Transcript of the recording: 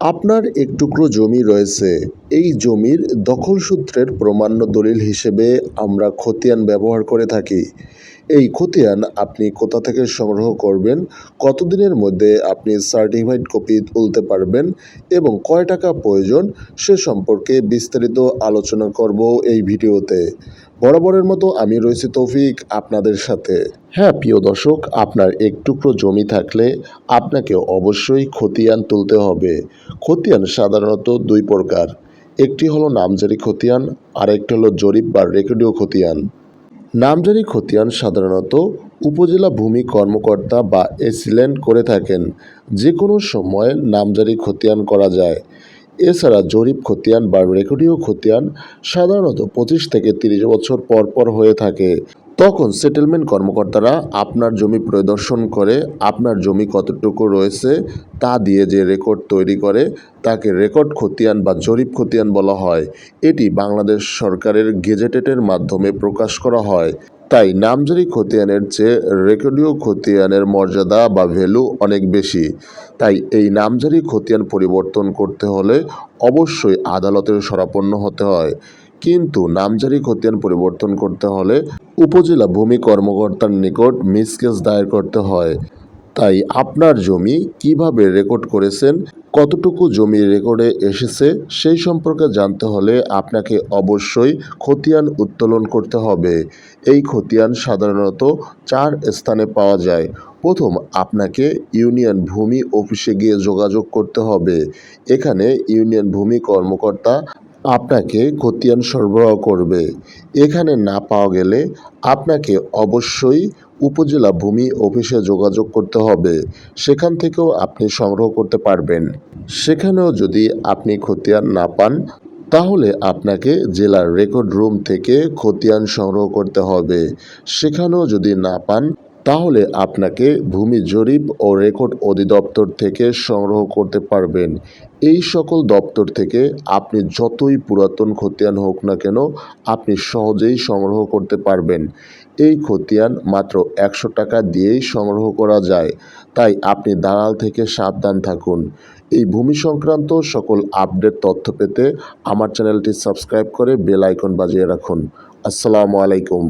আপনার এক টুকরো জমি রয়েছে। এই জমির দখল সূত্রের প্রমাণ্য দলিল হিসেবে আমরা খতিয়ান ব্যবহার করে থাকি। এই খতিয়ান আপনি কোথা থেকে সংগ্রহ করবেন, কতদিনের মধ্যে আপনি সার্টিফাইড কপি তুলতে পারবেন এবং কয় টাকা প্রয়োজন, সে সম্পর্কে বিস্তারিত আলোচনা করব এই ভিডিওতে। বরাবরের মতো আমি রয়েছি তৌফিক আপনাদের সাথে। হ্যাঁ প্রিয় দর্শক, আপনার এক টুকরো জমি থাকলে আপনাকে অবশ্যই খতিয়ান তুলতে হবে। খতিয়ান সাধারণত দুই প্রকার। একটি হলো নামজারি খতিয়ান আর একটি হলো জরিপ বা রেকর্ডীয় খতিয়ান। নামজারি খতিয়ান সাধারণত উপজেলা ভূমি কর্মকর্তা বা এসিলেন্ট করে থাকেন। যে কোনো সময় নামজারি খতিয়ান করা যায়। এছাড়া জরিপ খতিয়ান বা রেকর্ডীয় খতিয়ান সাধারণত পঁচিশ থেকে তিরিশ বছর পর পর হয়ে থাকে। তখন সেটেলমেন্ট কর্মকর্তারা আপনার জমি পরিদর্শন করে আপনার জমি কতটুকু রয়েছে তা দিয়ে যে রেকর্ড তৈরি করে তাকে রেকর্ড খতিয়ান বা জরিপ খতিয়ান বলা হয়। এটি বাংলাদেশ সরকারের গেজেটেটের মাধ্যমে প্রকাশ করা হয়। তাই নামজারি খতিয়ানের চেয়ে রেকর্ডীয় খতিয়ানের মর্যাদা বা ভ্যালু অনেক বেশি। তাই এই নামজারি খতিয়ান পরিবর্তন করতে হলে অবশ্যই আদালতের শরাপন্ন হতে হয়। কিন্তু নামজারি খতিয়ান পরিবর্তন করতে হলে উপজেলা ভূমি কর্মকর্তার নিকট মিসকেস দায়ের করতে হয়। তাই আপনার জমি কীভাবে রেকর্ড করেছেন, কতটুকু জমি রেকর্ডে এসেছে, সেই সম্পর্কে জানতে হলে আপনাকে অবশ্যই খতিয়ান উত্তোলন করতে হবে। এই খতিয়ান সাধারণত চার স্থানে পাওয়া যায়। প্রথম, আপনাকে ইউনিয়ন ভূমি অফিসে গিয়ে যোগাযোগ করতে হবে। এখানে ইউনিয়ন ভূমি কর্মকর্তা আপনাকে খতিয়ান সরবরাহ করবে। এখানে না পাওয়া গেলে আপনাকে অবশ্যই উপজেলা ভূমি অফিসে যোগাযোগ করতে হবে। সেখান থেকেও আপনি সংগ্রহ করতে পারবেন। সেখানেও যদি আপনি খতিয়ান না পান, তাহলে আপনাকে জেলার রেকর্ড রুম থেকে খতিয়ান সংগ্রহ করতে হবে। সেখানেও যদি না পান তাহলে আপনাকে ভূমি জরিপ ও রেকর্ড অধিদপ্তর থেকে সংগ্রহ করতে পারবেন। এই সকল দপ্তর থেকে আপনি যতই পুরাতন খতিয়ান হোক না কেন, আপনি সহজেই সংগ্রহ করতে পারবেন। এই খতিয়ান মাত্র একশো টাকা দিয়েই সংগ্রহ করা যায়। তাই আপনি দালাল থেকে সাবধান থাকুন। এই ভূমি সংক্রান্ত সকল আপডেট তথ্য পেতে আমার চ্যানেলটি সাবস্ক্রাইব করে বেল আইকন বাজিয়ে রাখুন। আসসালামু আলাইকুম।